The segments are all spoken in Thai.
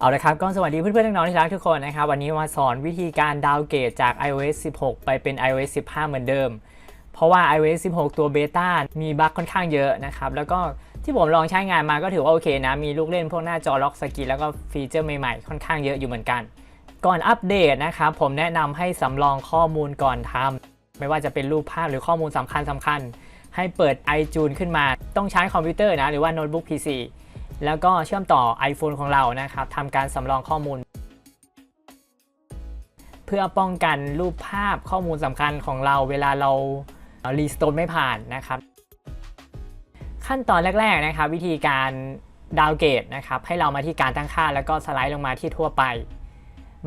เอาละครับก็สวัสดีเพื่อนๆน้องๆที่รักทุกคนนะครับ วันนี้มาสอนวิธีการดาวเกรดจาก iOS 16 ไปเป็น iOS 15 เหมือนเดิม เพราะว่า iOS 16 ตัวเบต้ามีบั๊กค่อนข้างเยอะนะครับ แล้วก็ที่ผมลองใช้งานมาก็ถือว่าโอเคนะ มีลูกเล่นพวกหน้าจอล็อกสกรีแล้วก็ฟีเจอร์ใหม่ๆ ค่อนข้างเยอะอยู่เหมือนกัน ก่อนอัปเดตนะครับผมแนะนำให้สำรองข้อมูลก่อนทำไม่ว่าจะเป็นรูปภาพหรือข้อมูลสำคัญสคัญ ให้เปิด iTunes ขึ้นมา ต้องใช้คอมพิวเตอร์นะหรือว่าโน้ตบุ๊ก PC แล้วก็เชื่อมต่อ iPhone ของเรานะครับทำการสำรองข้อมูล เพื่อป้องกันรูปภาพข้อมูลสำคัญของเราเวลาเรารีสโตรไม่ผ่านนะครับ ขั้นตอนแรกๆนะครับ วิธีการดาวเกรดนะครับให้เรามาที่การตั้งค่าแล้วก็สไลด์ลงมาที่ทั่วไป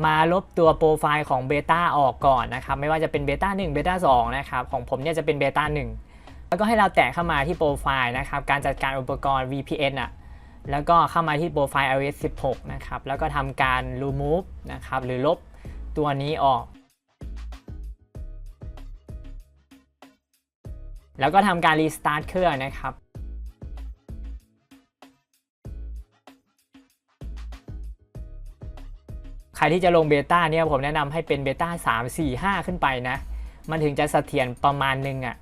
มาลบตัวโปรไฟล์ของเบต้าออกก่อนนะครับไม่ว่าจะเป็นเบต้า1เบต้า2นะครับของผมเนี่ยจะเป็นเบต้า1แล้วก็ให้เราแตะเข้ามาที่โปรไฟล์นะครับการจัดการอุปกรณ์ VPN อะ แล้วก็เข้ามาที่โปรไฟล์ iOS 16 นะครับ แล้วก็ทำการ remove นะครับ หรือลบตัวนี้ออก แล้วก็ทำการ restart เครื่องนะครับใครที่จะลงเบต้าเนี่ยผมแนะนำให้เป็นเบต้า3 4 5 ขึ้นไปนะ มันถึงจะเสถียรประมาณนึงอะ่ะ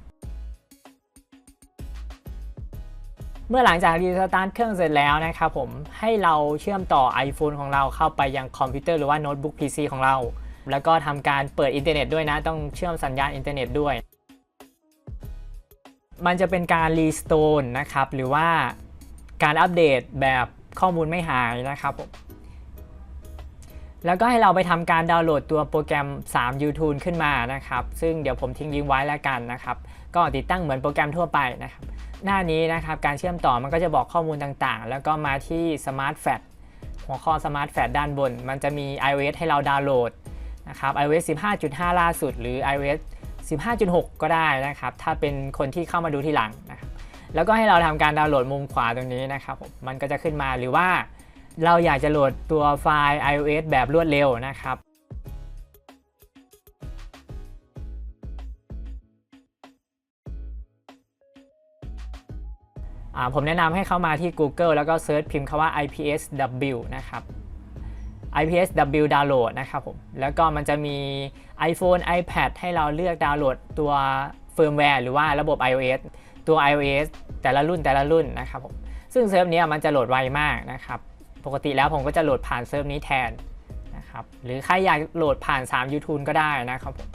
เมื่อหลังจากรีสตาร์ทเครื่องเสร็จแล้วนะครับผมให้เราเชื่อมต่อ iPhone ของเราเข้าไปยังคอมพิวเตอร์หรือว่าโน้ตบุ๊ก PC ของเรา แล้วก็ทำการเปิดอินเทอร์เน็ตด้วยนะ ต้องเชื่อมสัญญาณอินเทอร์เน็ตด้วย มันจะเป็นการรีสโตนนะครับหรือว่าการอัปเดตแบบข้อมูลไม่หายนะครับผมแล้วก็ให้เราไปทำการดาวน์โหลดตัวโปรแกรม 3 YouTube ขึ้นมานะครับ ซึ่งเดี๋ยวผมทิ้งลิงก์ไว้แล้วกันนะครับ ก็ติดตั้งเหมือนโปรแกรมทั่วไปนะครับ หน้านี้นะครับการเชื่อมต่อมันก็จะบอกข้อมูลต่างๆ แล้วก็มาที่ Smart f a t หัวข้อ Smart f a t ด้านบน มันจะมี iOS ให้เราดาวน์โหลดนะครับ iOS 15.5 ล่าสุด หรือ iOS 15.6 ก็ได้นะครับ ถ้าเป็นคนที่เข้ามาดูที่หลังนะครับแล้วก็ให้เราทำการดาวน์โหลดมุมขวาตรงนี้นะครับผมมันก็จะขึ้นมาหรือว่าเราอยากจะโหลดตัวไฟล์ iOS แบบรวดเร็วนะครับ ผมแนะนำให้เข้ามาที่ Google แล้วก็เซิร์ชพิมพ์คำว่า IPSW นะครับ IPSW ดาวน์โหลดนะครับผม แล้วก็มันจะมี iPhone iPad ให้เราเลือกดาวน์โหลดตัวเฟิร์มแวร์หรือว่าระบบ iOS ตัว iOS แต่ละรุ่นแต่ละรุ่นนะครับผม ซึ่งเซิร์ฟนี้มันจะโหลดไวมากนะครับ ปกติแล้วผมก็จะโหลดผ่านเซิร์ฟนี้แทนนะครับ หรือใครอยากโหลดผ่าน 3 YouTube ก็ได้นะครับผม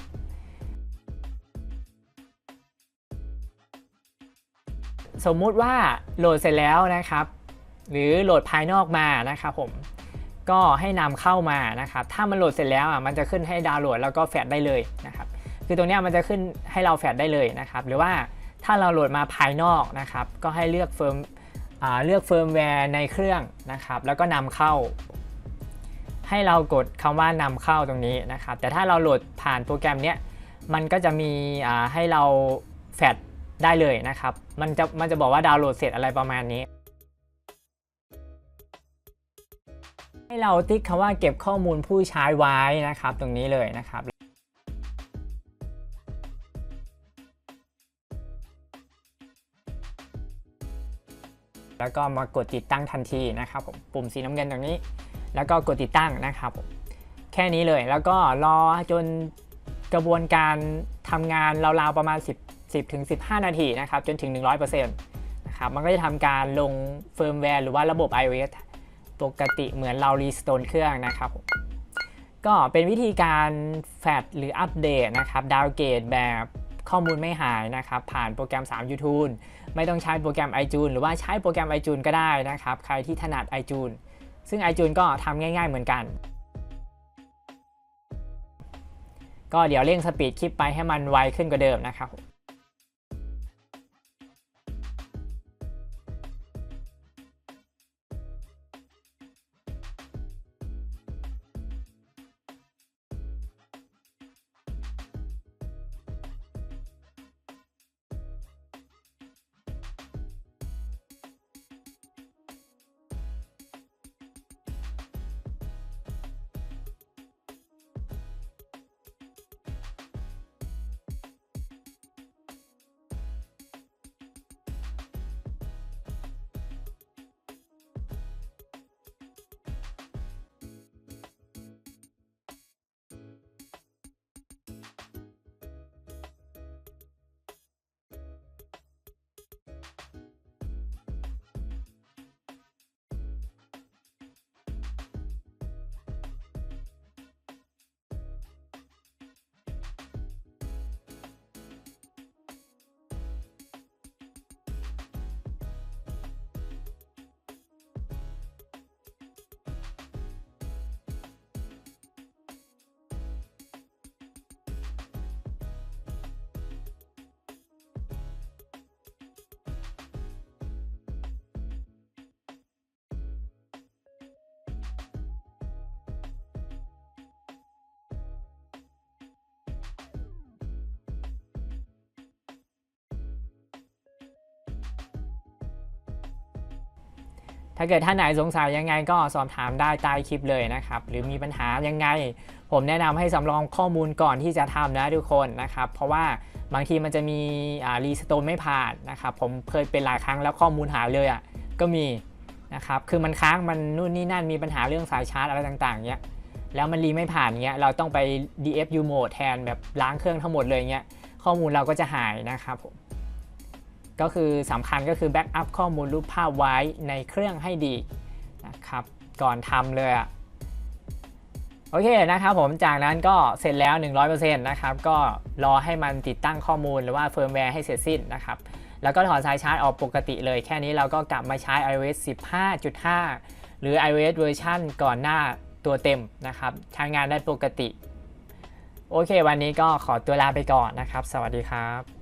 สมมุติว่าโหลดเสร็จแล้วนะครับ หรือโหลดภายนอกมานะครับผมก็ให้นำเข้ามานะครับ ถ้ามันโหลดเสร็จแล้วอะมันจะขึ้นให้ดาวน์โหลดแล้วก็แฟลชได้เลยนะครับ คือตรงนี้มันจะขึ้นให้เราแฟลชได้เลยนะครับ หรือว่าถ้าเราโหลดมาภายนอกนะครับ ก็ให้เลือกเฟิร์มเลือกเฟิร์มแวร์ในเครื่องนะครับ แล้วก็นำเข้า ให้เรากดคำว่านำเข้าตรงนี้นะครับ แต่ถ้าเราโหลดผ่านโปรแกรมเนี้ย มันก็จะมีให้เราแฟลช ได้เลยนะครับ มันจะมันจะบอกว่าดาวน์โหลดเสร็จอะไรประมาณนี้ ให้เราติ๊กคำว่าเก็บข้อมูลผู้ใช้ไว้นะครับ ตรงนี้เลยนะครับแล้วก็มากดติดตั้งทันทีนะครับผมปุ่มสีน้ำเงินตรงนี้ แล้วก็กดติดตั้งนะครับผมแค่นี้เลยแล้วก็รอจนกระบวนการทำงานราวๆประมาณ 10 10ถึง15 นาทีนะครับจนถึง 100%นะครับมันก็จะทำการลงเฟิร์มแวร์หรือว่าระบบ iOS ปกติเหมือนเรารีสโตนเครื่องนะครับ ก็เป็นวิธีการแฟดหรืออัปเดตนะครับดาวเกรดแบบข้อมูลไม่หายนะครับ ผ่านโปรแกรม 3 YouTube ไม่ต้องใช้โปรแกรม iTunes หรือว่าใช้โปรแกรม iTunes ก็ได้นะครับ ใครที่ถนัด iTunes ซึ่ง iTunes ก็ทำง่าย ๆ เหมือนกัน ก็เดี๋ยวเร่งสปีดคลิปไปให้มันไวขึ้นกว่าเดิมนะครับ ถ้าเกิดท่านไหนสงสัยยังไงก็สอบถามได้ใต้คลิปเลยนะครับ หรือมีปัญหายังไง ผมแนะนำให้สำรองข้อมูลก่อนที่จะทำนะทุกคนนะครับ เพราะว่าบางทีมันจะมีรีสโตนไม่ผ่านนะครับ ผมเคยเป็นหลายครั้งแล้วข้อมูลหายเลยอะก็มีนะครับ คือมันค้างมันนู่นนี่นั่นมีปัญหาเรื่องสายชาร์จอะไรต่างๆเนี้ย แล้วมันรีไม่ผ่านเงี้ย เราต้องไป DFU mode แทนแบบล้างเครื่องทั้งหมดเลยเงี้ย ข้อมูลเราก็จะหายนะครับผม ก็คือสำคัญก็คือแบ็กอัพข้อมูลรูปภาพไว้ในเครื่องให้ดีนะครับก่อนทำเลยอะโอเคนะครับผมจากนั้นก็เสร็จแล้ว 100%นะครับก็รอให้มันติดตั้งข้อมูลหรือว่าเฟิร์มแวร์ให้เสร็จสิ้นนะครับแล้วก็ถอดสายชาร์จออกปกติเลยแค่นี้เราก็กลับมาใช้ iOS 15.5 หรือ iOS เวอร์ชันก่อนหน้าตัวเต็มนะครับใช้งานได้ปกติ โอเค วันนี้ก็ขอตัวลาไปก่อนนะครับ สวัสดีครับ